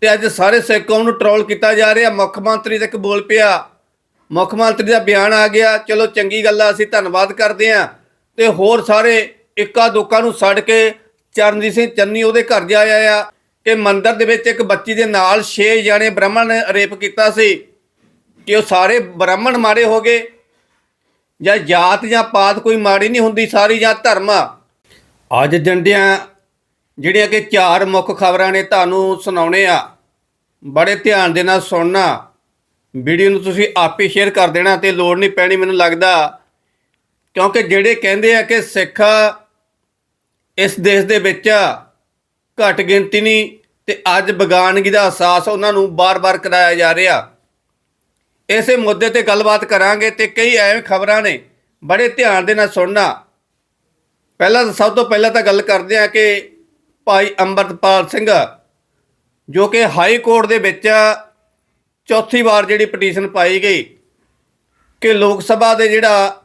ਤੇ ਅੱਜ ਸਾਰੇ ਸਿੱਖ ਕੌਮ ਨੂੰ ਟਰੋਲ ਕੀਤਾ ਜਾ ਰਿਹਾ। ਮੁੱਖ ਮੰਤਰੀ ਤੱਕ ਬੋਲ ਪਿਆ। ਮੁੱਖ ਮੰਤਰੀ ਦਾ ਬਿਆਨ ਆ ਗਿਆ। ਚਲੋ ਚੰਗੀ ਗੱਲ ਆ, ਅਸੀਂ ਧੰਨਵਾਦ ਕਰਦੇ ਆ ਤੇ ਹੋਰ ਸਾਰੇ ਇੱਕਾ ਦੁੱਕਾ ਨੂੰ ਛੱਡ ਕੇ ਚਰਨਜੀਤ ਸਿੰਘ ਚੰਨੀ ਉਹਦੇ ਘਰ ਜਾ ਆਇਆ ਕਿ ਮੰਦਰ ਦੇ ਵਿੱਚ ਇੱਕ ਬੱਚੀ ਦੇ ਨਾਲ 6 ਜਾਣੇ ਬ੍ਰਾਹਮਣ ਨੇ ਰੇਪ ਕੀਤਾ ਸੀ। ਕਿ ਉਹ ਸਾਰੇ ਬ੍ਰਾਹਮਣ ਮਾਰੇ ਹੋ ਗਏ। ਜਾਂ ਜਾਤ ਜਾਂ ਪਾਤ ਕੋਈ ਮਾੜੀ ਨਹੀਂ ਹੁੰਦੀ, ਸਾਰੀ ਜਾਂ ਧਰਮ। ਅੱਜ ਜੰਡਿਆਂ ਜਿਹੜੀਆਂ ਕਿ ਚਾਰ ਮੁੱਖ ਖਬਰਾਂ ਨੇ ਤੁਹਾਨੂੰ ਸੁਣਾਉਣੇ ਆ, ਬੜੇ ਧਿਆਨ ਦੇ ਨਾਲ ਸੁਣਨਾ। ਵੀਡੀਓ ਨੂੰ ਤੁਸੀਂ ਆਪੇ ਸ਼ੇਅਰ ਕਰ ਦੇਣਾ ਤੇ ਲੋੜ ਨਹੀਂ ਪੈਣੀ ਮੈਨੂੰ ਲੱਗਦਾ, ਕਿਉਂਕਿ ਜਿਹੜੇ ਕਹਿੰਦੇ ਆ ਕਿ ਸਿੱਖ ਇਸ ਦੇਸ਼ ਦੇ ਵਿੱਚ ਘੱਟ ਗਿਣਤੀ ਨਹੀਂ ਤੇ ਅੱਜ ਬਗਾਨਗੀ ਦਾ ਅਹਿਸਾਸ ਉਹਨਾਂ ਨੂੰ ਬਾਰ-ਬਾਰ ਕਰਾਇਆ ਜਾ ਰਿਹਾ। ਇਸੇ ਮੁੱਦੇ ਤੇ ਗੱਲਬਾਤ ਕਰਾਂਗੇ ਤੇ ਕਈ ਐਵੇਂ ਖਬਰਾਂ ਨੇ, ਬੜੇ ਧਿਆਨ ਦੇ ਨਾਲ ਸੁਣਨਾ। ਪਹਿਲਾਂ ਤਾਂ ਸਭ ਤੋਂ ਪਹਿਲਾਂ ਤਾਂ ਗੱਲ ਕਰਦੇ ਆ ਕਿ ਭਾਈ ਅੰਮ੍ਰਿਤਪਾਲ ਸਿੰਘ, ਜੋ ਕਿ ਹਾਈ ਕੋਰਟ ਦੇ ਵਿੱਚ ਚੌਥੀ ਵਾਰ ਜਿਹੜੀ ਪਟੀਸ਼ਨ ਪਾਈ ਗਈ ਕਿ ਲੋਕ ਸਭਾ ਦੇ ਜਿਹੜਾ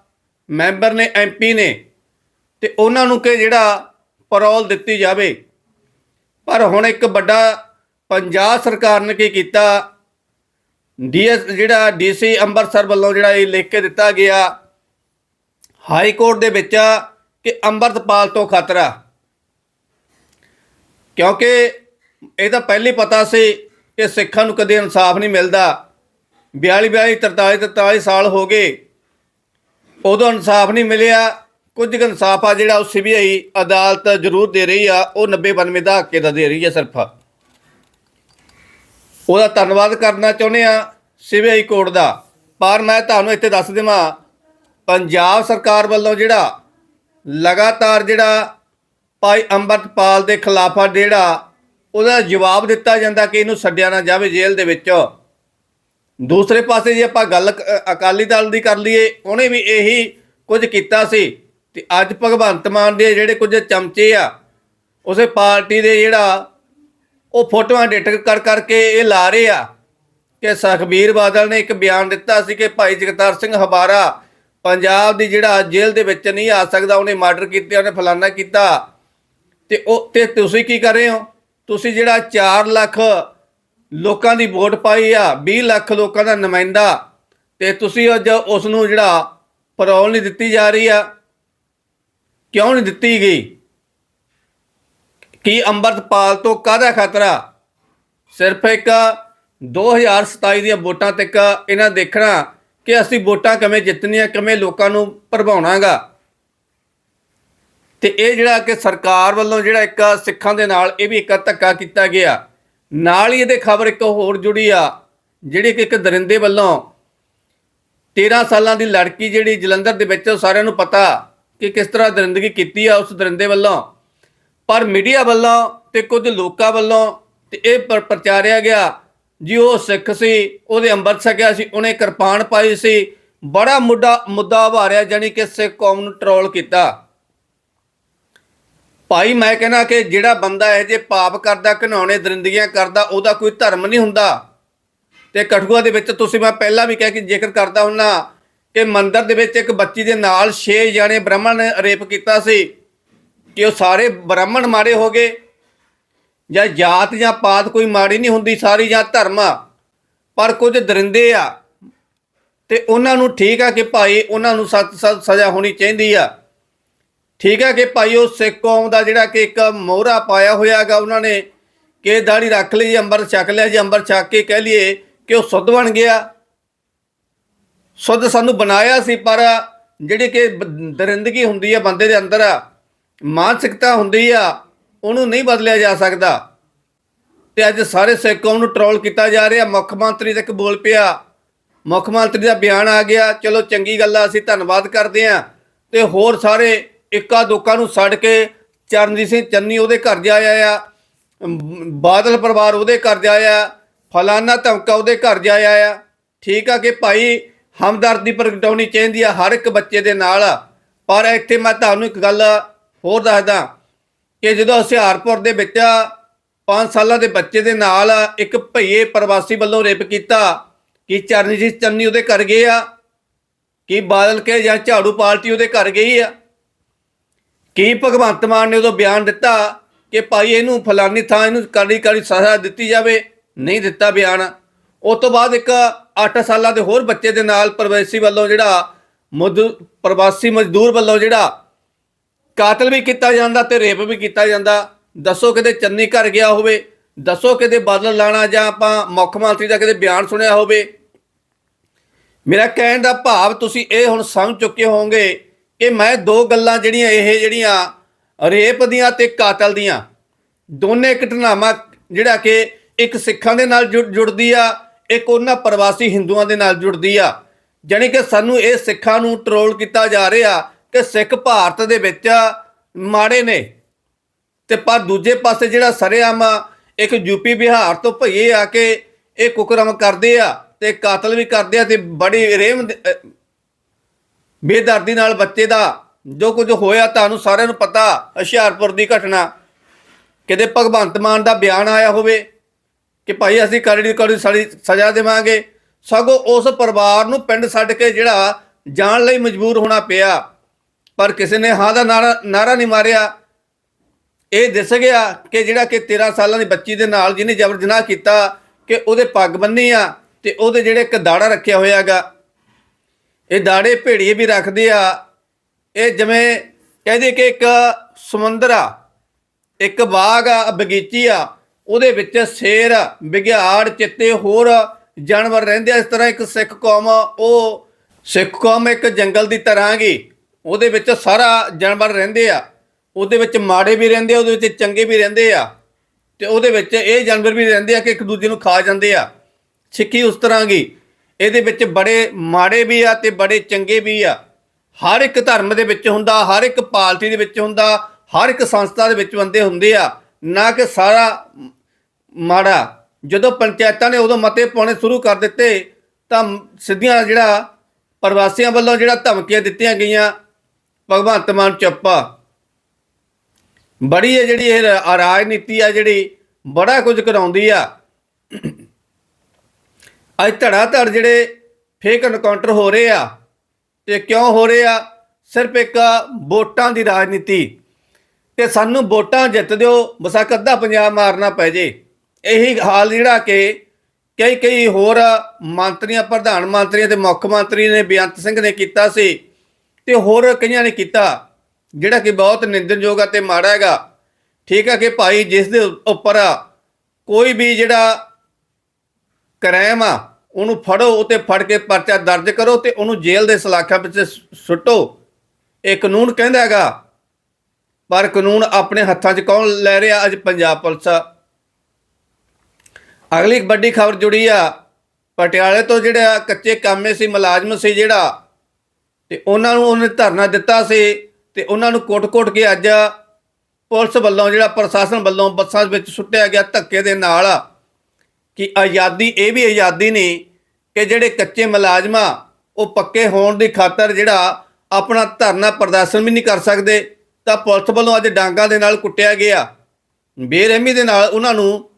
ਮੈਂਬਰ ਨੇ ਐਮਪੀ ਨੇ, ਤੇ ਉਹਨਾਂ ਨੂੰ ਕਿ ਜਿਹੜਾ ਪਰੋਲ ਦਿੱਤੀ ਜਾਵੇ। ਪਰ ਹੁਣ ਇੱਕ ਵੱਡਾ ਪੰਜਾਬ ਸਰਕਾਰ ਨੇ ਕੀ ਕੀਤਾ? ਡੀਐਸ ਜਿਹੜਾ ਡੀਸੀ ਅੰਮ੍ਰਿਤਸਰ ਵੱਲੋਂ ਜਿਹੜਾ ਇਹ ਲਿਖ ਕੇ ਦਿੱਤਾ ਗਿਆ, ਹਾਈ ਕੋਰਟ ਦੇ ਵਿੱਚ ਕਿ ਅੰਮ੍ਰਿਤਪਾਲ ਤੋਂ ਖਤਰਾ। ਕਿਉਂਕਿ ਇਹ ਤਾਂ ਪਹਿਲੇ ਪਤਾ ਸੀ ਕਿ ਸਿੱਖਾਂ ਨੂੰ ਕਦੇ ਇਨਸਾਫ ਨਹੀਂ ਮਿਲਦਾ। 42 42 43 43 ਸਾਲ ਹੋ ਗਏ। ਉਦੋਂ ਇਨਸਾਫ ਨਹੀਂ ਮਿਲਿਆ। ਕੁਝ ਕੁ ਇਨਸਾਫ ਆ ਜਿਹੜਾ ਉਹ ਸੀਬੀਆਈ ਅਦਾਲਤ ਜ਼ਰੂਰ ਦੇ ਰਹੀ ਆ। ਉਹ 90 92 ਦਾ ਹੱਕੇ ਦਾ ਦੇ ਰਹੀ ਆ ਸਿਰਫ। ਉਹਦਾ ਧੰਨਵਾਦ ਕਰਨਾ ਚਾਹੁੰਦੇ ਆ ਸੀਬੀਆਈ ਕੋਰਟ ਦਾ। ਪਰ ਮੈਂ ਤੁਹਾਨੂੰ ਇੱਥੇ ਦੱਸ ਦੇਵਾਂ, ਪੰਜਾਬ ਸਰਕਾਰ ਵੱਲੋਂ ਜਿਹੜਾ ਲਗਾਤਾਰ ਜਿਹੜਾ ਭਾਈ ਅੰਮ੍ਰਿਤਪਾਲ ਦੇ ਖਿਲਾਫ ਆ ਜਿਹੜਾ ਉਹਦਾ ਜਵਾਬ ਦਿੱਤਾ ਜਾਂਦਾ ਕਿ ਇਹਨੂੰ ਛੱਡਿਆ ਨਾ ਜਾਵੇ ਜੇਲ੍ਹ ਦੇ ਵਿੱਚ। ਦੂਸਰੇ ਪਾਸੇ ਜੇ ਆਪਾਂ ਗੱਲ ਅਕਾਲੀ ਦਲ ਦੀ ਕਰ ਲਈਏ, ਉਹਨੇ ਵੀ ਇਹੀ ਕੁਝ ਕੀਤਾ ਸੀ ਤੇ ਅੱਜ ਭਗਵੰਤ ਮਾਨ ਦੇ ਜਿਹੜੇ ਕੁਝ ਚਮਚੇ ਆ, ਉਸੇ ਪਾਰਟੀ ਦੇ ਜਿਹੜਾ ਉਹ ਫੋਟੋਆਂ ਐਡਿਟ ਕਰ, ਕਰਕੇ ਇਹ ਲਾ ਰਹੇ ਆ ਕਿ ਸੁਖਬੀਰ ਬਾਦਲ ਨੇ ਇੱਕ ਬਿਆਨ ਦਿੱਤਾ ਸੀ ਕਿ ਭਾਈ ਜਗਤਾਰ ਸਿੰਘ ਹਬਾਰਾ ਪੰਜਾਬ ਦੀ ਜਿਹੜਾ ਜੇਲ੍ਹ ਦੇ ਵਿੱਚ ਨਹੀਂ ਆ ਸਕਦਾ, ਉਹਨੇ ਮਰਡਰ ਕੀਤੇ, ਉਹਨੇ ਫਲਾਨਾ ਕੀਤਾ। ਤੇ ਉਹ, ਤੇ ਤੁਸੀਂ ਕੀ ਕਰ ਰਹੇ ਹੋ? ਤੁਸੀਂ ਜਿਹੜਾ 4 ਲੱਖ ਲੋਕਾਂ ਦੀ ਵੋਟ ਪਾਈ ਆ 20 ਲੱਖ ਲੋਕਾਂ ਦਾ ਨੁਮਾਇੰਦਾ, ਤੇ ਤੁਸੀਂ ਅੱਜ ਉਸ ਨੂੰ ਜਿਹੜਾ ਪਰੋਲ ਨਹੀਂ ਦਿੱਤੀ ਜਾ ਰਹੀ ਆ। ਕਿਉਂ ਨਹੀਂ ਦਿੱਤੀ ਗਈ? ਕੀ ਅੰਮ੍ਰਿਤਪਾਲ ਤੋਂ ਕਾਹਦਾ ਖਤਰਾ? ਸਿਰਫ ਇੱਕ 2027 ਦੀਆਂ ਵੋਟਾਂ ਤੱਕ ਇਹਨਾਂ ਦੇਖਣਾ ਕਿ ਅਸੀਂ ਵੋਟਾਂ ਕਿਵੇਂ ਜਿੱਤਣੀਆਂ, ਕਿਵੇਂ ਲੋਕਾਂ ਨੂੰ ਪ੍ਰਭਾਉਣਾਗਾ। ਤੇ ਇਹ ਜਿਹੜਾ ਕਿ ਸਰਕਾਰ ਵੱਲੋਂ ਜਿਹੜਾ ਇੱਕ ਸਿੱਖਾਂ ਦੇ ਨਾਲ ਇਹ ਵੀ ਇੱਕ ਧੱਕਾ ਕੀਤਾ ਗਿਆ। ਨਾਲ ਹੀ ਇਹਦੇ ਖਬਰ ਇੱਕ ਹੋਰ ਜੁੜੀ ਆ, ਜਿਹੜੀ ਕਿ ਇੱਕ ਦਰਿੰਦੇ ਵੱਲੋਂ 13 ਸਾਲਾਂ ਦੀ ਲੜਕੀ ਜਿਹੜੀ ਜਲੰਧਰ ਦੇ ਵਿੱਚ ਉਹ ਸਾਰਿਆਂ ਨੂੰ ਪਤਾ ਕਿ ਕਿਸ ਤਰ੍ਹਾਂ ਦਰਿੰਦਗੀ ਕੀਤੀ ਆ ਉਸ ਦਰਿੰਦੇ ਵੱਲੋਂ। ਪਰ ਮੀਡੀਆ ਵੱਲੋਂ ਤੇ ਕੁਝ ਲੋਕਾਂ ਵੱਲੋਂ ਤੇ ਇਹ ਪ੍ਰ- ਪ੍ਰਚਾਰਿਆ ਗਿਆ, ਜੀ ਉਹ ਸਿੱਖ ਸੀ, ਉਹਦੇ ਅੰਮ੍ਰਿਤ ਛਕਿਆ ਸੀ, ਉਹਨੇ ਕਿਰਪਾਨ ਪਾਈ ਸੀ, ਬੜਾ ਮੁੱਦਾ ਮੁੱਦਾ ਉਭਾਰਿਆ ਜਾਨੀ ਕਿ ਸਿੱਖ ਕੌਮ ਨੂੰ ਟਰੋਲ ਕੀਤਾ। ਭਾਈ ਮੈਂ ਕਹਿੰਦਾ ਕਿ ਜਿਹੜਾ ਬੰਦਾ ਇਹ ਜੇ ਪਾਪ ਕਰਦਾ ਘਨਾਉਣੇ ਦਰਿੰਦਗੀਆਂ ਕਰਦਾ, ਉਹਦਾ ਕੋਈ ਧਰਮ ਨਹੀਂ ਹੁੰਦਾ। ਤੇ ਕਠੂਆ ਦੇ ਵਿੱਚ ਤੁਸੀਂ ਮੈਂ ਪਹਿਲਾਂ ਵੀ ਕਹਿ ਕੇ ਜ਼ਿਕਰ ਕਰਦਾ ਹੁੰਨਾ ਕਿ ਮੰਦਰ ਦੇ ਵਿੱਚ ਇੱਕ ਬੱਚੀ ਦੇ ਨਾਲ 6 ਜਾਣੇ ਬ੍ਰਾਹਮਣ ਨੇ ਰੇਪ ਕੀਤਾ ਸੀ ਕਿ ਉਹ ਸਾਰੇ ਬ੍ਰਾਹਮਣ ਮਾਰੇ ਹੋ ਗਏ। ਜਾਂ ਜਾਤ ਜਾਂ ਪਾਤ ਕੋਈ ਮਾੜੀ ਨਹੀਂ ਹੁੰਦੀ, ਸਾਰੀ ਜਾਂ ਧਰਮ ਪਰ ਕੁਝ ਦਰਿੰਦੇ ਆ। ਤੇ ਉਹਨਾਂ ਨੂੰ ਠੀਕ ਆ ਕਿ ਭਾਈ ਉਹਨਾਂ ਨੂੰ ਸਖਤ ਸਖਤ ਸਜ਼ਾ ਹੋਣੀ ਚਾਹੀਦੀ ਆ। ਠੀਕ ਹੈ ਕਿ ਭਾਈ ਉਹ ਸਿੱਖ ਕੌਮ ਦਾ ਜਿਹੜਾ ਕਿ ਇੱਕ ਮੋਹਰਾ ਪਾਇਆ ਹੋਇਆਗਾ ਉਹਨਾਂ ਨੇ ਕਿ ਦਾੜੀ ਰੱਖ ਲਈ, ਅੰਬਰ ਛਕ ਲਿਆ ਜੀ, ਅੰਬਰ ਛਕ ਕੇ ਕਹਿ ਲਈਏ ਕਿ ਉਹ ਸੁੱਧ ਬਣ ਗਿਆ। ਸੁੱਧ ਸਾਨੂੰ ਬਣਾਇਆ ਸੀ, ਪਰ ਜਿਹੜੀ ਕਿ ਦਰਿੰਦਗੀ ਹੁੰਦੀ ਹੈ ਬੰਦੇ ਦੇ ਅੰਦਰ, ਮਾਨਸਿਕਤਾ ਹੁੰਦੀ ਆ, ਉਹਨੂੰ ਨਹੀਂ ਬਦਲਿਆ ਜਾ ਸਕਦਾ। ਤੇ ਅੱਜ ਸਾਰੇ ਸਿੱਖ ਕੌਮ ਨੂੰ ਟਰੋਲ ਕੀਤਾ ਜਾ ਰਿਹਾ, ਮੁੱਖ ਮੰਤਰੀ ਤੱਕ ਬੋਲ ਪਿਆ। ਮੁੱਖ ਮੰਤਰੀ ਦਾ ਬਿਆਨ ਆ ਗਿਆ, ਚਲੋ ਚੰਗੀ ਗੱਲ ਆ, ਅਸੀਂ ਧੰਨਵਾਦ ਕਰਦੇ ਆ। ਤੇ ਹੋਰ ਸਾਰੇ ਇੱਕਾ ਦੁੱਕਾ ਨੂੰ ਛੱਡ ਕੇ ਚਰਨਜੀਤ ਸਿੰਘ ਚੰਨੀ ਉਹਦੇ ਘਰ ਜਾ ਆਇਆ ਅਮ, ਬਾਦਲ ਪਰਿਵਾਰ ਉਹਦੇ ਘਰ ਜਾਇਆ ਫਲਾਨਾ ਧਮਕਾ ਉਹਦੇ ਘਰ ਜਾ ਆਇਆ। ਠੀਕ ਆ ਕਿ ਭਾਈ ਹਮਦਰਦੀ ਪ੍ਰਗਟਾਉਣੀ ਚਾਹੀਦੀ ਆ ਹਰ ਇੱਕ ਬੱਚੇ ਦੇ ਨਾਲ। ਪਰ ਇੱਥੇ ਮੈਂ ਤੁਹਾਨੂੰ ਇੱਕ ਗੱਲ ਹੋਰ ਦੱਸਦਾ ਕਿ ਜਦੋਂ ਹੁਸ਼ਿਆਰਪੁਰ ਦੇ ਵਿੱਚ 5 ਸਾਲਾਂ ਦੇ ਬੱਚੇ ਦੇ ਨਾਲ ਇੱਕ ਭਈਏ ਪ੍ਰਵਾਸੀ ਵੱਲੋਂ ਰੇਪ ਕੀਤਾ ਕਿ ਚਰਨਜੀਤ ਚੰਨੀ ਉਹਦੇ ਘਰ ਗਏ ਆ? ਕਿ ਬਾਦਲ ਕੇ ਜਾਂ ਝਾੜੂ ਪਾਰਟੀ ਉਹਦੇ ਘਰ ਗਈ ਆ? ਕੀ ਭਗਵੰਤ ਮਾਨ ਨੇ ਉਦੋਂ ਬਿਆਨ ਦਿੱਤਾ ਕਿ ਭਾਈ ਇਹਨੂੰ ਫਲਾਨੀ ਥਾਂ ਇਹਨੂੰ ਕਾਲੀ ਕਾਲੀ ਸਜ਼ਾ ਦਿੱਤੀ ਜਾਵੇ? ਨਹੀਂ ਦਿੱਤਾ ਬਿਆਨ। ਉਸ ਤੋਂ ਬਾਅਦ ਇੱਕ 8 ਸਾਲਾਂ ਦੇ ਹੋਰ ਬੱਚੇ ਦੇ ਨਾਲ ਪ੍ਰਵਾਸੀ ਵੱਲੋਂ ਜਿਹੜਾ ਮਜ਼ਦੂ- ਪ੍ਰਵਾਸੀ ਮਜ਼ਦੂਰ ਵੱਲੋਂ ਜਿਹੜਾ ਕਾਤਲ ਵੀ ਕੀਤਾ ਜਾਂਦਾ ਤੇ ਰੇਪ ਵੀ ਕੀਤਾ ਜਾਂਦਾ। ਦੱਸੋ ਕਿਤੇ ਚੰਨੀ ਘਰ ਗਿਆ ਹੋਵੇ? ਦੱਸੋ ਕਿਤੇ ਬਾਦਲ ਲਾਣਾ ਜਾਂ ਆਪਾਂ ਮੁੱਖ ਮੰਤਰੀ ਦਾ ਕਿਤੇ ਬਿਆਨ ਸੁਣਿਆ ਹੋਵੇ? ਮੇਰਾ ਕਹਿਣ ਦਾ ਭਾਵ ਤੁਸੀਂ ਇਹ ਹੁਣ ਸਮਝ ਚੁੱਕੇ ਹੋਵੋਗੇ ਕਿ ਮੈਂ ਦੋ ਗੱਲਾਂ ਜਿਹੜੀਆਂ ਇਹ ਜਿਹੜੀਆਂ ਰੇਪ ਦੀਆਂ ਤੇ ਕਾਤਲ ਦੀਆਂ, ਦੋਨੇ ਘਟਨਾਵਾਂ ਜਿਹੜਾ ਕਿ ਇੱਕ ਸਿੱਖਾਂ ਦੇ ਨਾਲ ਜੁੜ- ਜੁੜਦੀ ਆ, ਇੱਕ ਉਹਨਾਂ ਪ੍ਰਵਾਸੀ ਹਿੰਦੂਆਂ ਦੇ ਨਾਲ ਜੁੜਦੀ ਆ। ਜਾਣੀ ਕਿ ਸਾਨੂੰ ਇਹ ਸਿੱਖਾਂ ਨੂੰ ਟਰੋਲ ਕੀਤਾ ਜਾ ਰਿਹਾ ਕਿ ਸਿੱਖ ਭਾਰਤ ਦੇ ਵਿੱਚ ਮਾੜੇ ਨੇ। ਤੇ ਪਰ ਦੂਜੇ ਪਾਸੇ ਜਿਹੜਾ ਸਰੇਆਮ ਇੱਕ ਯੂਪੀ ਬਿਹਾਰ ਤੋਂ ਭਈਏ ਆ ਕੇ ਇਹ ਕੁਕਰਮ ਕਰਦੇ ਆ ਤੇ ਕਾਤਲ ਵੀ ਕਰਦੇ ਆ ਤੇ ਬੜੀ ਰਹਿਮ ਬੇਦਰਦੀ ਨਾਲ ਬੱਚੇ ਦਾ ਜੋ ਕੁਝ ਹੋਇਆ ਤੁਹਾਨੂੰ ਸਾਰਿਆਂ ਨੂੰ ਪਤਾ, ਹੁਸ਼ਿਆਰਪੁਰ ਦੀ ਘਟਨਾ। ਕਿਤੇ ਭਗਵੰਤ ਮਾਨ ਦਾ ਬਿਆਨ ਆਇਆ ਹੋਵੇ ਕਿ ਭਾਈ ਅਸੀਂ ਕਰੜੀ ਕਰੜੀ ਸਾਡੀ ਸਜ਼ਾ ਦੇਵਾਂਗੇ, ਸਗੋਂ ਉਸ ਪਰਿਵਾਰ ਨੂੰ ਪਿੰਡ ਛੱਡ ਕੇ ਜਿਹੜਾ ਜਾਣ ਲਈ ਮਜਬੂਰ ਹੋਣਾ ਪਿਆ। ਪਰ ਕਿਸੇ ਨੇ ਹਾਂ ਦਾ ਨਾਰਾ ਨਹੀਂ ਮਾਰਿਆ। ਇਹ ਦਿਸ ਗਿਆ ਕਿ ਜਿਹੜਾ ਕਿ 13 ਸਾਲਾਂ ਦੀ ਬੱਚੀ ਦੇ ਨਾਲ ਜਿਹਨੇ ਜਬਰ ਜਨਾਹ ਕੀਤਾ, ਕਿ ਉਹਦੇ ਪੱਗ ਬੰਨੀ ਆ ਤੇ ਉਹਦੇ ਜਿਹੜੇ ਇੱਕ ਦਾੜਾ ਰੱਖਿਆ ਹੋਇਆਗਾ ਇਹ ਦਾੜੇ ਭੇੜੀਏ ਵੀ ਰੱਖਦੇ ਆ। ਇਹ ਜਿਵੇਂ ਕਹਿੰਦੇ ਕਿ ਇੱਕ ਸਮੁੰਦਰ ਆ ਇੱਕ ਬਾਗ ਆ ਬਗੀਚੀ ਆ ਉਹਦੇ ਵਿੱਚ ਸ਼ੇਰ ਵਿਗਿਆੜ ਚਿੱਤੇ ਹੋਰ ਜਾਨਵਰ ਰਹਿੰਦੇ ਆ। ਇਸ ਤਰ੍ਹਾਂ ਇੱਕ ਸਿੱਖ ਕੌਮ ਆ, ਉਹ ਸਿੱਖ ਕੌਮ ਇੱਕ ਜੰਗਲ ਦੀ ਤਰ੍ਹਾਂ ਗਈ ਉਹਦੇ ਵਿੱਚ ਸਾਰਾ ਜਾਨਵਰ ਰਹਿੰਦੇ ਆ। ਉਹਦੇ ਵਿੱਚ ਮਾੜੇ ਵੀ ਰਹਿੰਦੇ ਆ ਉਹਦੇ ਵਿੱਚ ਚੰਗੇ ਵੀ ਰਹਿੰਦੇ ਆ। ਤੇ ਉਹਦੇ ਵਿੱਚ ਇਹ ਜਾਨਵਰ ਵੀ ਰਹਿੰਦੇ ਆ ਕਿ ਇੱਕ ਦੂਜੇ ਨੂੰ ਖਾ ਜਾਂਦੇ ਆ। ਸਿੱਖੀ ਉਸ ਤਰ੍ਹਾਂ ਗੀ। ਇਹਦੇ ਵਿੱਚ ਬੜੇ ਮਾੜੇ ਵੀ ਆ ਤੇ ਬੜੇ ਚੰਗੇ ਵੀ ਆ। ਹਰ ਇੱਕ ਧਰਮ ਦੇ ਵਿੱਚ ਹੁੰਦਾ, ਹਰ ਇੱਕ ਪਾਰਟੀ ਦੇ ਵਿੱਚ ਹੁੰਦਾ, ਹਰ ਇੱਕ ਸੰਸਥਾ ਦੇ ਵਿੱਚ ਬੰਦੇ ਹੁੰਦੇ ਆ। ਨਾ ਕਿ ਸਾਰਾ ਮਾੜਾ। ਜਦੋਂ ਪੰਚਾਇਤਾਂ ਨੇ ਉਦੋਂ ਮਤੇ ਪਾਉਣੇ ਸ਼ੁਰੂ ਕਰ ਦਿੱਤੇ, ਤਾਂ ਸਿੱਧੀਆਂ ਜਿਹੜਾ ਪ੍ਰਵਾਸੀਆਂ ਵੱਲੋਂ ਜਿਹੜਾ ਧਮਕੀਆਂ ਦਿੱਤੀਆਂ ਗਈਆਂ, ਭਗਵੰਤ ਮਾਨ ਚੱਪਾ। ਬੜੀ ਹੈ ਜਿਹੜੀ ਇਹ ਰਾਜਨੀਤੀ ਆ ਜਿਹੜੀ ਬੜਾ ਕੁਝ ਕਰਾਉਂਦੀ ਆ। ਅੱਜ ਧੜਾ ਧੜ ਜਿਹੜੇ ਫੇਕ ਐਨਕਾਊਂਟਰ ਹੋ ਰਹੇ ਆ ਤੇ ਕਿਉਂ ਹੋ ਰਹੇ ਆ? ਸਿਰਫ ਇੱਕ ਵੋਟਾਂ ਦੀ ਰਾਜਨੀਤੀ। ਤੇ ਸਾਨੂੰ ਵੋਟਾਂ ਜਿੱਤ ਦਿਓ ਬਸਾ ਅੱਧਾ ਪੰਜਾਬ ਮਾਰਨਾ ਪੈ ਜੇ। ਇਹੀ ਹਾਲ ਜਿਹੜਾ ਕਿ ਕਈ ਕਈ ਹੋਰ ਮੰਤਰੀਆਂ, ਪ੍ਰਧਾਨ ਮੰਤਰੀਆਂ ਤੇ ਮੁੱਖ ਮੰਤਰੀ ਨੇ, ਬੇਅੰਤ ਸਿੰਘ ਨੇ ਕੀਤਾ ਸੀ ਤੇ ਹੋਰ ਕਈਆਂ ਨੇ ਕੀਤਾ, ਜਿਹੜਾ ਕਿ ਬਹੁਤ ਨਿੰਦਣਯੋਗ ਆ ਤੇ ਮਾੜਾ ਹੈਗਾ। ਠੀਕ ਹੈ ਕਿ ਭਾਈ ਜਿਸ ਦੇ ਉੱਪਰ ਕੋਈ ਵੀ ਜਿਹੜਾ ਕ੍ਰਾਈਮ ਆ, ਉਹਨੂੰ ਫੜੋ ਉਤੇ ਫੜ ਕੇ ਪਰਚਾ ਦਰਜ ਕਰੋ ਤੇ ਉਹਨੂੰ ਜੇਲ੍ਹ ਦੇ ਸਲਾਖਾਂ ਵਿੱਚ ਸੁੱਟੋ। ਇਹ ਕਾਨੂੰਨ ਕਹਿੰਦਾ ਹੈਗਾ, ਪਰ ਕਾਨੂੰਨ ਆਪਣੇ ਹੱਥਾਂ 'ਚ ਕੌਣ ਲੈ ਰਿਹਾ? ਅੱਜ ਪੰਜਾਬ ਪੁਲਿਸ ਅਗਲੀ ਵੱਡੀ ਖਬਰ ਜੁੜੀ ਆ, ਪਟਿਆਲੇ ਤੋਂ ਜਿਹੜਾ ਕੱਚੇ ਕਾਮੇ ਸੀ, ਮੁਲਾਜ਼ਮ ਸੀ ਜਿਹੜਾ, ਤੇ ਉਹਨਾਂ ਨੂੰ ਉਹਨੇ ਧਰਨਾ ਦਿੱਤਾ ਸੀ, ਤੇ ਉਹਨਾਂ ਨੂੰ ਕੋਟ-ਕੋਟ ਕੇ ਅੱਜ ਪੁਲਿਸ ਵੱਲੋਂ ਜਿਹੜਾ ਪ੍ਰਸ਼ਾਸਨ ਵੱਲੋਂ ਬੱਸਾਂ ਵਿੱਚ ਸੁੱਟਿਆ ਗਿਆ, ਧੱਕੇ ਦੇ ਨਾਲ। ਕਿ ਆਜ਼ਾਦੀ ਇਹ ਵੀ ਆਜ਼ਾਦੀ ਨਹੀਂ ਕਿ ਜਿਹੜੇ ਕੱਚੇ ਮੁਲਾਜ਼ਮਾਂ ਉਹ ਪੱਕੇ ਹੋਣ ਦੀ ਖਾਤਰ ਜਿਹੜਾ ਆਪਣਾ ਧਰਨਾ ਪ੍ਰਦਰਸ਼ਨ ਵੀ ਨਹੀਂ ਕਰ ਸਕਦੇ, ਤਾਂ ਪੁਲਿਸ ਵੱਲੋਂ ਅੱਜ ਡਾਂਗਾ ਦੇ ਨਾਲ ਕੁੱਟਿਆ ਗਿਆ। ਬੇਰਹਿਮੀ ਦੇ ਨਾਲ ਉਹਨਾਂ ਨੂੰ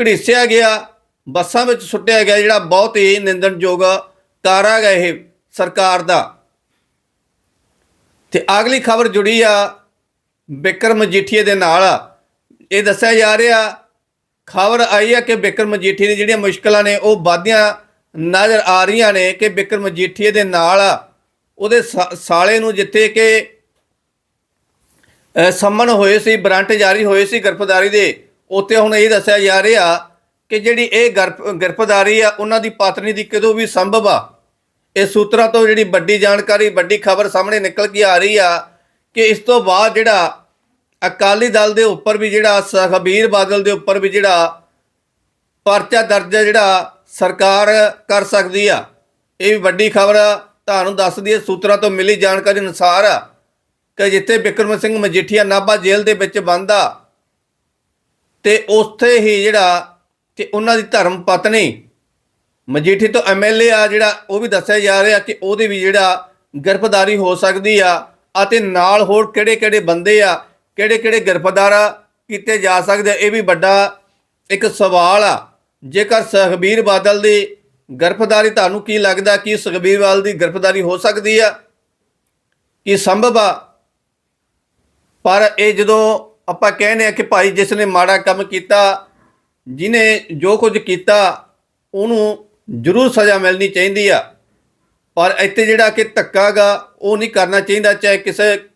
ਘੜੀਸਿਆ ਗਿਆ, ਬੱਸਾਂ ਵਿੱਚ ਸੁੱਟਿਆ ਗਿਆ, ਜਿਹੜਾ ਬਹੁਤ ਹੀ ਨਿੰਦਣਯੋਗ ਕਾਰਾ ਗਾ ਇਹ ਸਰਕਾਰ ਦਾ। ਤੇ ਅਗਲੀ ਖਬਰ ਜੁੜੀ ਆ ਬਿਕਰਮ ਮਜੀਠੀਏ ਦੇ ਨਾਲ। ਇਹ ਦੱਸਿਆ ਜਾ ਰਿਹਾ ਖਬਰ ਆਈ ਹੈ ਕਿ ਬਿਕਰਮ ਮਜੀਠੀਏ ਦੀ ਜਿਹੜੀਆਂ ਮੁਸ਼ਕਲਾਂ ਨੇ ਉਹ ਵਾਧੀਆਂ ਨਜ਼ਰ ਆ ਰਹੀਆਂ ਨੇ ਕਿ ਬਿਕਰਮ ਮਜੀਠੀਏ ਦੇ ਨਾਲ ਉਹਦੇ ਸਾਲੇ ਨੂੰ ਜਿੱਥੇ ਕਿ ਅ, ਸੰਮਨ ਹੋਏ ਸੀ ਬਰੰਟ ਜਾਰੀ ਹੋਏ ਸੀ ਗ੍ਰਿਫਤਾਰੀ ਦੇ ਉੱਤੇ ਹੁਣ ਇਹ ਦੱਸਿਆ ਜਾ ਰਿਹਾ ਕਿ ਜਿਹੜੀ ਇਹ ਗ੍ਰਿਫ- ਗ੍ਰਿਫਤਾਰੀ ਆ ਉਹਨਾਂ ਦੀ ਪਤਨੀ ਦੀ ਕਦੋਂ ਵੀ ਸੰਭਵ ਆ। ਇਹ ਸੂਤਰਾਂ ਤੋਂ ਜਿਹੜੀ ਵੱਡੀ ਜਾਣਕਾਰੀ ਵੱਡੀ ਖਬਰ ਸਾਹਮਣੇ ਨਿਕਲ ਕੇ ਆ ਰਹੀ ਆ ਕਿ ਇਸ ਤੋਂ ਬਾਅਦ ਜਿਹੜਾ ਅਕਾਲੀ ਦਲ ਦੇ ਉੱਪਰ ਵੀ ਜਿਹੜਾ ਸੁਖਬੀਰ ਬਾਦਲ ਦੇ ਉੱਪਰ ਵੀ ਜਿਹੜਾ ਪਰਚਾ ਦਰਜ ਜਿਹੜਾ ਸਰਕਾਰ ਕਰ ਸਕਦੀ ਆ। ਇਹ ਵੀ ਵੱਡੀ ਖਬਰ ਤੁਹਾਨੂੰ ਦੱਸ ਦਈਏ, ਸੂਤਰਾਂ ਤੋਂ ਮਿਲੀ ਜਾਣਕਾਰੀ ਅਨੁਸਾਰ ਕਿ ਜਿੱਥੇ ਬਿਕਰਮ ਸਿੰਘ ਮਜੀਠੀਆ ਨਾਭਾ ਜੇਲ੍ਹ ਦੇ ਵਿੱਚ ਬੰਦ ਆ, ਤੇ ਉੱਥੇ ਹੀ ਜਿਹੜਾ ਕਿ ਉਹਨਾਂ ਦੀ ਧਰਮ ਪਤਨੀ ਮਜੀਠੀ ਤੋਂ ਐਮਐਲਏ ਆ ਜਿਹੜਾ, ਉਹ ਵੀ ਦੱਸਿਆ ਜਾ ਰਿਹਾ ਕਿ ਉਹਦੀ ਵੀ ਜਿਹੜਾ ਗ੍ਰਿਫਤਾਰੀ ਹੋ ਸਕਦੀ ਆ ਅਤੇ ਨਾਲ ਹੋਰ ਕਿਹੜੇ-ਕਿਹੜੇ ਬੰਦੇ ਆ ਕਿਹੜੇ-ਕਿਹੜੇ ਗ੍ਰਿਫਤਾਰ ਕੀਤੇ ਜਾ ਸਕਦੇ ਇਹ ਵੀ ਵੱਡਾ ਇੱਕ ਸਵਾਲ ਆ। ਜੇਕਰ ਸੁਖਬੀਰ ਬਾਦਲ ਦੀ ਗ੍ਰਿਫਤਾਰੀ ਤੁਹਾਨੂੰ ਕੀ ਲੱਗਦਾ, ਕਿ ਸੁਖਬੀਰ ਬਾਦਲ ਦੀ ਗ੍ਰਿਫਤਾਰੀ ਹੋ ਸਕਦੀ ਆ? ਕੀ ਸੰਭਵ ਆ? ਪਰ ਇਹ ਜਦੋਂ ਆਪਾਂ ਕਹਿੰਦੇ ਆ ਕਿ ਭਾਈ ਜਿਸ ਨੇ ਮਾੜਾ ਕੰਮ ਕੀਤਾ ਜਿਨੇ ਜੋ ਕੁਝ ਕੀਤਾ, ਉਹਨੂੰ ਜ਼ਰੂਰ ਸਜ਼ਾ ਮਿਲਣੀ ਚਾਹੀਦੀ ਆ। ਪਰ ਇੱਥੇ ਜਿਹੜਾ ਕਿ ਧੱਕਾ ਗਾ, ਉਹ ਨਹੀਂ ਕਰਨਾ ਚਾਹੀਦਾ, ਚਾਹੇ ਕਿਸੇ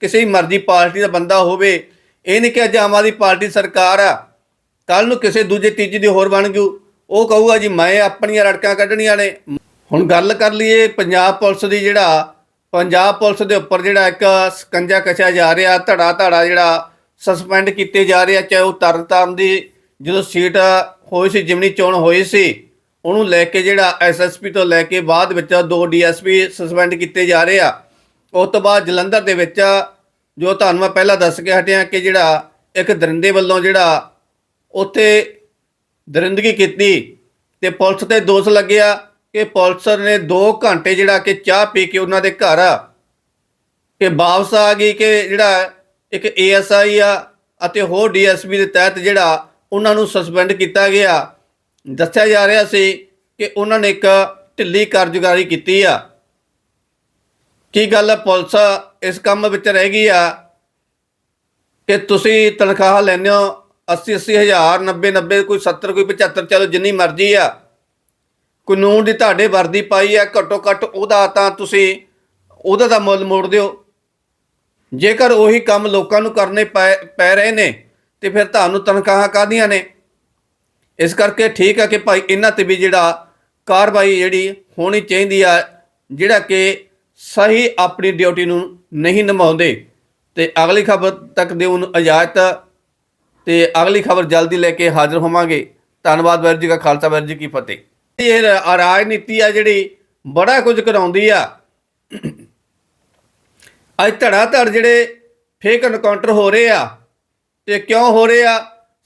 ਕਿਸੇ ਮਰਜ਼ੀ ਪਾਰਟੀ ਦਾ ਬੰਦਾ ਹੋਵੇ, ਇਹ ਨਹੀਂ ਕਿ ਅੱਜ ਆਮ ਆਦਮੀ ਪਾਰਟੀ ਸਰਕਾਰ ਆ। ਕੱਲ ਨੂੰ ਕਿਸੇ ਦੂਜੇ ਤੀਜੇ ਦੀ ਹੋਰ ਬਣ ਜੂ। ਉਹ ਕਹੂਗਾ ਜੀ, ਮੈਂ ਆਪਣੀਆਂ ਰੜਕਾਂ ਕੱਢਣੀਆਂ ਨੇ। ਹੁਣ ਗੱਲ ਕਰ ਲਈਏ ਪੰਜਾਬ ਪੁਲਿਸ ਦੀ ਜਿਹੜਾ, ਪੰਜਾਬ ਪੁਲਿਸ ਦੇ ਉੱਪਰ ਜਿਹੜਾ ਇੱਕ ਸਕੰਜਾ ਕਸਿਆ ਜਾ ਰਿਹਾ ਧੜਾ ਧੜਾ ਜਿਹੜਾ ਸਸਪੈਂਡ ਕੀਤੇ ਜਾ ਰਹੇ ਆ, ਚਾਹੇ ਉਹ ਤਰਨਤਾਰਨ ਦੀ ਜਦੋਂ ਸੀਟ ਹੋਈ ਸੀ, ਜਿਮਨੀ ਚੋਣ ਹੋਈ ਸੀ, ਉਹਨੂੰ ਲੈ ਕੇ ਜਿਹੜਾ ਐਸਐਸਪੀ ਤੋਂ ਲੈ ਕੇ ਬਾਅਦ ਵਿੱਚ ਦੋ ਡੀਐਸਪੀ ਸਸਪੈਂਡ ਕੀਤੇ ਜਾ ਰਹੇ ਆ। ਉਸ ਤੋਂ ਬਾਅਦ ਜਲੰਧਰ ਦੇ ਵਿੱਚ ਜੋ ਤੁਹਾਨੂੰ ਮੈਂ ਪਹਿਲਾਂ ਦੱਸ ਕੇ ਹਟਿਆ ਕਿ ਜਿਹੜਾ ਇੱਕ ਦਰਿੰਦੇ ਵੱਲੋਂ ਜਿਹੜਾ ਉੱਥੇ ਦਰਿੰਦਗੀ ਕੀਤੀ ਤੇ ਪੁਲਿਸ ਤੇ ਦੋਸ਼ ਲੱਗਿਆ ਕਿ ਪੁਲਿਸ ਨੇ 2 ਘੰਟੇ ਜਿਹੜਾ ਕਿ ਚਾਹ ਪੀ ਕੇ ਉਹਨਾਂ ਦੇ ਘਰ ਕਿ ਵਾਪਸ ਆ ਗਈ ਕਿ ਜਿਹੜਾ ਇੱਕ ਏਐਸਆਈ ਆ ਅਤੇ ਹੋਰ ਡੀਐਸਪੀ ਦੇ ਤਹਿਤ ਜਿਹੜਾ ਉਹਨਾਂ ਨੂੰ ਸਸਪੈਂਡ ਕੀਤਾ ਗਿਆ। ਦੱਸਿਆ ਜਾ ਰਿਹਾ ਸੀ ਕਿ ਉਹਨਾਂ ਨੇ ਇੱਕ ਢਿੱਲੀ ਕਾਰਜਕਾਰੀ ਕੀਤੀ ਆ। ਕੀ ਗੱਲ ਪੁਲਿਸ ਇਸ ਕੰਮ ਵਿੱਚ ਰਹਿ ਗਈ ਆ ਕਿ ਤੁਸੀਂ ਤਨਖਾਹ ਲੈਂਦੇ ਹੋ 80 80 ਹਜ਼ਾਰ 90 90 ਕੋਈ 70 ਕੋਈ 75 ਚਲੋ ਜਿੰਨੀ ਮਰਜ਼ੀ ਆ। ਕਾਨੂੰਨ ਦੀ ਤੁਹਾਡੇ ਵਰਦੀ ਪਾਈ ਆ, ਘੱਟੋ ਘੱਟ ਉਹਦਾ ਤਾਂ ਤੁਸੀਂ ਉਹਦਾ ਤਾਂ ਮੁੱਲ ਮੋੜ ਦਿਓ। ਜੇਕਰ ਉਹੀ ਕੰਮ ਲੋਕਾਂ ਨੂੰ ਕਰਨੇ ਪੈ ਪੈ ਰਹੇ ਨੇ, ਤੇ ਫਿਰ ਤੁਹਾਨੂੰ ਤਨਖਾਹਾਂ ਕਾਹਦੀਆਂ ਨੇ? ਇਸ ਕਰਕੇ ਠੀਕ ਆ ਕਿ ਭਾਈ ਇਹਨਾਂ ਤੇ ਵੀ ਜਿਹੜਾ ਕਾਰਵਾਈ ਜਿਹੜੀ ਹੋਣੀ ਚਾਹੀਦੀ ਆ, ਜਿਹੜਾ ਕਿ ਸਹੀ ਆਪਣੀ ਡਿਊਟੀ ਨੂੰ ਨਹੀਂ ਨਿਭਾਉਂਦੇ ਤੇ ਅਗਲੀ ਖਬਰ ਤੱਕ ਦਿਓ ਨੂੰ ਇਜਾਜ਼ਤ ਤੇ ਅਗਲੀ ਖਬਰ ਜਲਦੀ ਲੈ ਕੇ ਹਾਜ਼ਰ ਹੋਵਾਂਗੇ। ਧੰਨਵਾਦ ਵਾਹਿਗੁਰੂ ਜੀ ਕਾ ਖਾਲਸਾ, ਵਾਹਿਗੁਰੂ ਜੀ ਕੀ ਫਤਿਹ। ਇਹ ਰਾਜਨੀਤੀ ਆ ਜਿਹੜੀ ਬੜਾ ਕੁਝ ਕਰਾਉਂਦੀ ਆ। ਅੱਜ ਧੜਾ ਧੜ ਜਿਹੜੇ ਫੇਕ ਐਨਕਾਊਂਟਰ ਹੋ ਰਹੇ ਆ ਤੇ ਕਿਉਂ ਹੋ ਰਹੇ ਆ?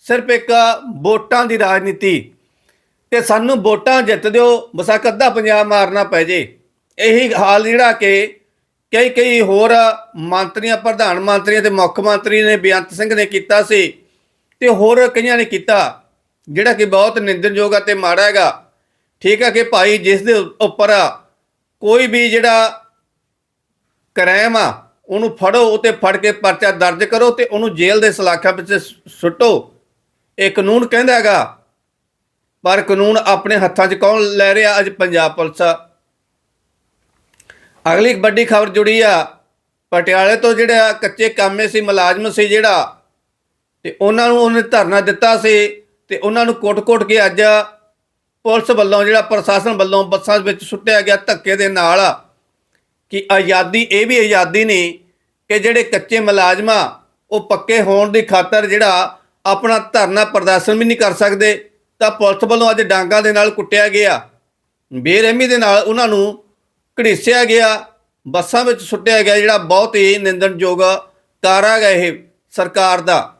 ਸਿਰਫ ਇੱਕ ਵੋਟਾਂ ਦੀ ਰਾਜਨੀਤੀ। ਤੇ ਸਾਨੂੰ ਵੋਟਾਂ ਜਿੱਤ ਦਿਓ, ਬਸਾ ਅੱਧਾ ਪੰਜਾਬ ਮਾਰਨਾ ਪੈ ਜੇ। ਇਹੀ ਹਾਲ ਜਿਹੜਾ ਕਿ ਕਈ ਕਈ ਹੋਰ ਮੰਤਰੀਆਂ, ਪ੍ਰਧਾਨ ਮੰਤਰੀਆਂ ਤੇ ਮੁੱਖ ਮੰਤਰੀ ਨੇ ਬੇਅੰਤ ਸਿੰਘ ਨੇ ਕੀਤਾ ਸੀ ਤੇ ਹੋਰ ਕਈਆਂ ਨੇ ਕੀਤਾ, ਜਿਹੜਾ ਕਿ ਬਹੁਤ ਨਿੰਦਣਯੋਗ ਅਤੇ ਮਾੜਾ ਹੈਗਾ। ਠੀਕ ਹੈ ਕਿ ਭਾਈ ਜਿਸ ਦੇ ਉੱਪਰ ਕੋਈ ਵੀ ਜਿਹੜਾ ਕ੍ਰਾਈਮ ਆ, ਉਹਨੂੰ ਫੜੋ, ਉਤੇ ਫੜ ਕੇ ਪਰਚਾ ਦਰਜ ਕਰੋ ਤੇ ਉਹਨੂੰ ਜੇਲ੍ਹ ਦੇ ਸਲਾਖਾਂ ਵਿੱਚ ਸੁੱਟੋ। ਇਹ ਕਾਨੂੰਨ ਕਹਿੰਦਾ ਹੈਗਾ, ਪਰ ਕਾਨੂੰਨ ਆਪਣੇ ਹੱਥਾਂ 'ਚ ਕੌਣ ਲੈ ਰਿਹਾ? ਅੱਜ ਪੰਜਾਬ ਪੁਲਿਸ ਅਗਲੀ ਇੱਕ ਵੱਡੀ ਖਬਰ ਜੁੜੀ ਆ। ਪਟਿਆਲੇ ਤੋਂ ਜਿਹੜਾ ਕੱਚੇ ਕਾਮੇ ਸੀ, ਮੁਲਾਜ਼ਮ ਸੀ ਜਿਹੜਾ, ਤੇ ਉਹਨਾਂ ਨੂੰ ਉਹਨੇ ਧਰਨਾ ਦਿੱਤਾ ਸੀ, ਤੇ ਉਹਨਾਂ ਨੂੰ ਕੋਟ-ਕੋਟ ਕੇ ਅੱਜ ਪੁਲਿਸ ਵੱਲੋਂ ਜਿਹੜਾ ਪ੍ਰਸ਼ਾਸਨ ਵੱਲੋਂ ਬੱਸਾਂ ਵਿੱਚ ਸੁੱਟਿਆ ਗਿਆ ਧੱਕੇ ਦੇ ਨਾਲ ਕਿ ਆਜ਼ਾਦੀ, ਇਹ ਵੀ ਆਜ਼ਾਦੀ ਨਹੀਂ ਕਿ ਜਿਹੜੇ ਕੱਚੇ ਮੁਲਾਜ਼ਮਾਂ ਉਹ ਪੱਕੇ ਹੋਣ ਦੀ ਖਾਤਰ ਜਿਹੜਾ ਆਪਣਾ ਧਰਨਾ ਪ੍ਰਦਰਸ਼ਨ ਵੀ ਨਹੀਂ ਕਰ ਸਕਦੇ, ਤਾਂ ਪੁਲਿਸ ਵੱਲੋਂ ਅੱਜ ਡਾਂਗਾ ਦੇ ਨਾਲ ਕੁੱਟਿਆ ਗਿਆ। ਬੇਰਹਿਮੀ ਦੇ ਨਾਲ ਉਹਨਾਂ ਨੂੰ ਘੜੀਸਿਆ ਗਿਆ ਬੱਸਾਂ ਵਿੱਚ ਸੁੱਟਿਆ ਗਿਆ ਜਿਹੜਾ ਬਹੁਤ ਹੀ ਨਿੰਦਣਯੋਗ ਕਾਰਾ ਗਾ ਇਹ ਸਰਕਾਰ ਦਾ।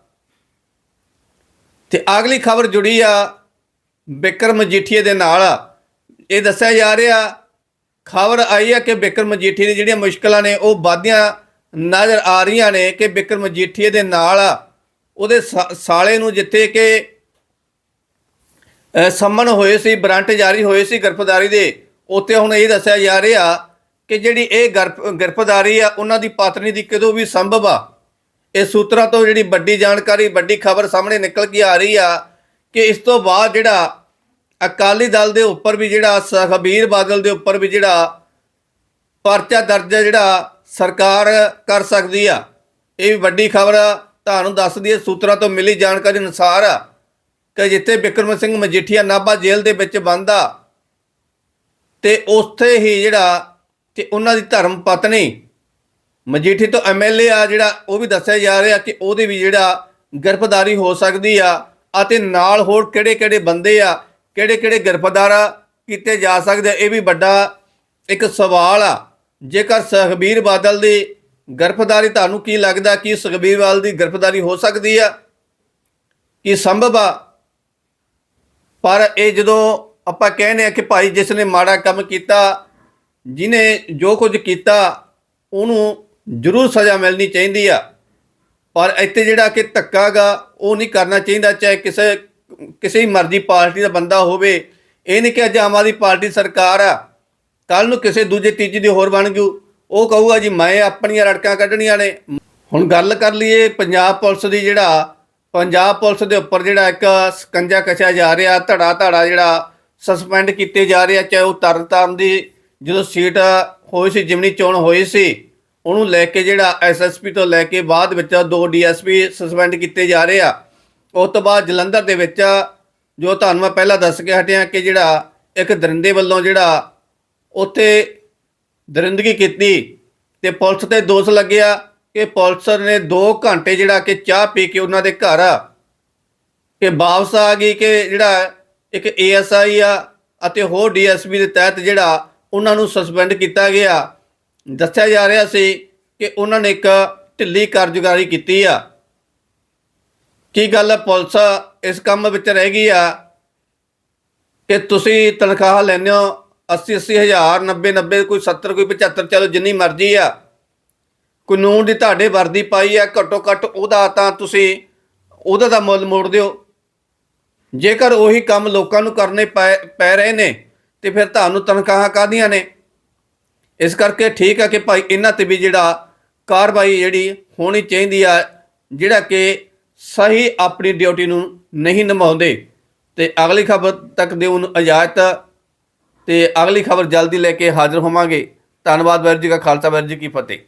ਤੇ ਅਗਲੀ ਖਬਰ ਜੁੜੀ ਆ ਬਿਕਰਮ ਮਜੀਠੀਏ ਦੇ ਨਾਲ। ਇਹ ਦੱਸਿਆ ਜਾ ਰਿਹਾ ਖਬਰ ਆਈ ਆ ਕਿ ਬਿਕਰਮ ਮਜੀਠੀਏ ਦੀ ਜਿਹੜੀਆਂ ਮੁਸ਼ਕਲਾਂ ਨੇ ਉਹ ਵਾਧੀਆਂ ਨਜ਼ਰ ਆ ਰਹੀਆਂ ਨੇ ਕਿ ਬਿਕਰਮ ਮਜੀਠੀਏ ਦੇ ਨਾਲ ਉਹਦੇ ਸਾਲੇ ਨੂੰ ਜਿੱਥੇ ਕਿ ਅ, ਸੰਮਨ ਹੋਏ ਸੀ ਬਰੰਟ ਜਾਰੀ ਹੋਏ ਸੀ ਗ੍ਰਿਫਤਾਰੀ ਦੇ। ਉੱਤੇ ਹੁਣ ਇਹ ਦੱਸਿਆ ਜਾ ਰਿਹਾ ਕਿ ਜਿਹੜੀ ਇਹ ਗ੍ਰਿਫ- ਗ੍ਰਿਫਤਾਰੀ ਆ, ਉਹਨਾਂ ਦੀ ਪਤਨੀ ਦੀ ਕਦੋਂ ਵੀ ਸੰਭਵ ਆ। ਇਹ ਸੂਤਰਾਂ ਤੋਂ ਜਿਹੜੀ ਵੱਡੀ ਜਾਣਕਾਰੀ, ਵੱਡੀ ਖਬਰ ਸਾਹਮਣੇ ਨਿਕਲ ਕੇ ਆ ਰਹੀ ਆ ਕਿ ਇਸ ਤੋਂ ਬਾਅਦ ਜਿਹੜਾ ਅਕਾਲੀ ਦਲ ਦੇ ਉੱਪਰ ਵੀ ਜਿਹੜਾ, ਸੁਖਬੀਰ ਬਾਦਲ ਦੇ ਉੱਪਰ ਵੀ ਜਿਹੜਾ ਪਰਚਾ ਦਰਜ ਜਿਹੜਾ ਸਰਕਾਰ ਕਰ ਸਕਦੀ ਆ। ਇਹ ਵੀ ਵੱਡੀ ਖਬਰ ਤੁਹਾਨੂੰ ਦੱਸਦੀ ਹੈ ਸੂਤਰਾਂ ਤੋਂ ਮਿਲੀ ਜਾਣਕਾਰੀ ਅਨੁਸਾਰ ਕਿ ਜਿੱਥੇ ਬਿਕਰਮ ਸਿੰਘ ਮਜੀਠੀਆ ਨਾਭਾ ਜੇਲ੍ਹ ਦੇ ਵਿੱਚ ਬੰਦ ਆ ਤੇ ਉੱਥੇ ਹੀ ਜਿਹੜਾ ਕਿ ਉਹਨਾਂ ਦੀ ਧਰਮ ਪਤਨੀ ਮਜੀਠੀ ਤੋਂ ਐਮਐਲਏ ਆ ਜਿਹੜਾ, ਉਹ ਵੀ ਦੱਸਿਆ ਜਾ ਰਿਹਾ ਕਿ ਉਹਦੇ ਵੀ ਜਿਹੜਾ ਗ੍ਰਿਫਤਾਰੀ ਹੋ ਸਕਦੀ ਆ ਅਤੇ ਨਾਲ ਹੋਰ ਕਿਹੜੇ-ਕਿਹੜੇ ਬੰਦੇ ਆ, ਕਿਹੜੇ-ਕਿਹੜੇ ਗ੍ਰਿਫਤਾਰ ਕੀਤੇ ਜਾ ਸਕਦੇ ਆ, ਇਹ ਵੀ ਵੱਡਾ ਇੱਕ ਸਵਾਲ ਆ। ਜੇਕਰ ਸੁਖਬੀਰ ਬਾਦਲ ਦੀ ਗ੍ਰਿਫਤਾਰੀ, ਤੁਹਾਨੂੰ ਕੀ ਲੱਗਦਾ ਕਿ ਸੁਖਬੀਰ ਬਾਦਲ ਦੀ ਗ੍ਰਿਫਤਾਰੀ ਹੋ ਸਕਦੀ ਆ? ਕੀ ਸੰਭਵ ਆ? ਪਰ ਇਹ ਜਦੋਂ ਆਪਾਂ ਕਹਿੰਦੇ ਆ ਕਿ ਭਾਈ ਜਿਸ ਨੇ ਮਾੜਾ ਕੰਮ ਕੀਤਾ ਜਿਨੇ ਜੋ ਕੁਝ ਕੀਤਾ, ਉਹਨੂੰ ਜ਼ਰੂਰ ਸਜ਼ਾ ਮਿਲਣੀ ਚਾਹੀਦੀ ਆ। ਪਰ ਇੱਥੇ ਜਿਹੜਾ ਕਿ ਧੱਕਾ ਗਾ, ਉਹ ਨਹੀਂ ਕਰਨਾ ਚਾਹੀਦਾ, ਚਾਹੇ ਕਿਸੇ ਕਿਸੇ ਮਰਜ਼ੀ ਪਾਰਟੀ ਦਾ ਬੰਦਾ ਹੋਵੇ। ਇਹ ਨਹੀਂ ਕਿ ਅੱਜ ਆਮ ਆਦਮੀ ਪਾਰਟੀ ਸਰਕਾਰ ਆ ਕੱਲ ਨੂੰ ਕਿਸੇ ਦੂਜੇ ਤੀਜੇ ਦੀ ਹੋਰ ਬਣ ਗਈ ਉਹ ਕਹੂਗਾ, ਜੀ ਮੈਂ ਆਪਣੀਆਂ ਰੜਕਾਂ ਕੱਢਣੀਆਂ ਨੇ। ਹੁਣ ਗੱਲ ਕਰ ਲਈਏ ਪੰਜਾਬ ਪੁਲਿਸ ਦੀ ਜਿਹੜਾ, ਪੰਜਾਬ ਪੁਲਿਸ ਦੇ ਉੱਪਰ ਜਿਹੜਾ ਇੱਕ ਸਕੰਜਾ ਕਸਿਆ ਜਾ ਰਿਹਾ ਧੜਾ ਧੜਾ ਜਿਹੜਾ ਸਸਪੈਂਡ ਕੀਤੇ ਜਾ ਰਹੇ ਆ, ਚਾਹੇ ਉਹ ਤਰਨਤਾਰਨ ਦੀ ਜਦੋਂ ਸੀਟ ਹੋਈ ਸੀ, ਜਿਮਨੀ ਚੋਣ ਹੋਈ ਸੀ, ਉਹਨੂੰ ਲੈ ਕੇ ਜਿਹੜਾ ਐਸਐਸਪੀ ਤੋਂ ਲੈ ਕੇ ਬਾਅਦ ਵਿੱਚ ਦੋ ਡੀਐਸਪੀ ਸਸਪੈਂਡ ਕੀਤੇ ਜਾ ਰਹੇ ਆ। ਉਸ ਤੋਂ ਬਾਅਦ ਜਲੰਧਰ ਦੇ ਵਿੱਚ ਜੋ ਤੁਹਾਨੂੰ ਮੈਂ ਪਹਿਲਾਂ ਦੱਸ ਕੇ ਹਟਿਆ ਕਿ ਜਿਹੜਾ ਇੱਕ ਦਰਿੰਦੇ ਵੱਲੋਂ ਜਿਹੜਾ ਉੱਥੇ ਦਰਿੰਦਗੀ ਕੀਤੀ ਤੇ ਪੁਲਿਸ ਤੇ ਦੋਸ਼ ਲੱਗਿਆ ਕਿ ਪੁਲਿਸ ਨੇ 2 ਘੰਟੇ ਜਿਹੜਾ ਕਿ ਚਾਹ ਪੀ ਕੇ ਉਹਨਾਂ ਦੇ ਘਰ ਕਿ ਵਾਪਸ ਆ ਗਈ ਕਿ ਜਿਹੜਾ ਇੱਕ ਏਐਸਆਈ ਆ ਅਤੇ ਹੋਰ ਡੀਐਸਪੀ ਦੇ ਤਹਿਤ ਜਿਹੜਾ ਉਹਨਾਂ ਨੂੰ ਸਸਪੈਂਡ ਕੀਤਾ ਗਿਆ। ਦੱਸਿਆ ਜਾ ਰਿਹਾ ਸੀ ਕਿ ਉਹਨਾਂ ਨੇ ਇੱਕ ਢਿੱਲੀ ਕਾਰਜਕਾਰੀ ਕੀਤੀ ਆ। ਕੀ ਗੱਲ ਪੁਲਿਸ ਇਸ ਕੰਮ ਵਿੱਚ ਰਹਿ ਗਈ ਆ ਕਿ ਤੁਸੀਂ ਤਨਖਾਹ ਲੈਂਦੇ ਹੋ 80 80 ਹਜ਼ਾਰ 90 90 ਕੋਈ 70 ਕੋਈ 75 ਚਲੋ ਜਿੰਨੀ ਮਰਜ਼ੀ ਆ। ਕਾਨੂੰਨ ਦੀ ਤੁਹਾਡੇ ਵਰਦੀ ਪਾਈ ਆ, ਘੱਟੋ ਘੱਟ ਉਹਦਾ ਤਾਂ ਤੁਸੀਂ ਉਹਦਾ ਤਾਂ ਮੁੱਲ ਮੋੜ ਦਿਓ। ਜੇਕਰ ਉਹੀ ਕੰਮ ਲੋਕਾਂ ਨੂੰ ਕਰਨੇ ਪੈ ਪੈ ਰਹੇ ਨੇ, ਤੇ ਫਿਰ ਤੁਹਾਨੂੰ ਤਨਖਾਹਾਂ ਕਾਹਦੀਆਂ ਨੇ? ਇਸ ਕਰਕੇ ਠੀਕ ਆ ਕਿ ਭਾਈ ਇਹਨਾਂ ਤੇ ਵੀ ਜਿਹੜਾ ਕਾਰਵਾਈ ਜਿਹੜੀ ਹੋਣੀ ਚਾਹੀਦੀ ਆ, ਜਿਹੜਾ ਕਿ ਸਹੀ ਆਪਣੀ ਡਿਊਟੀ ਨੂੰ ਨਹੀਂ ਨਿਭਾਉਂਦੇ। ਤੇ ਅਗਲੀ ਖਬਰ ਤੱਕ ਦਿਓ ਨੂੰ ਇਜਾਜ਼ਤ, ਤੇ ਅਗਲੀ ਖਬਰ ਜਲਦੀ ਲੈ ਕੇ ਹਾਜ਼ਰ ਹੋਵਾਂਗੇ। ਧੰਨਵਾਦ ਵੈਰ ਜੀ ਕਾ ਖਾਲਸਾ ਵੈਰ ਜੀ ਕੀ ਫਤਿਹ।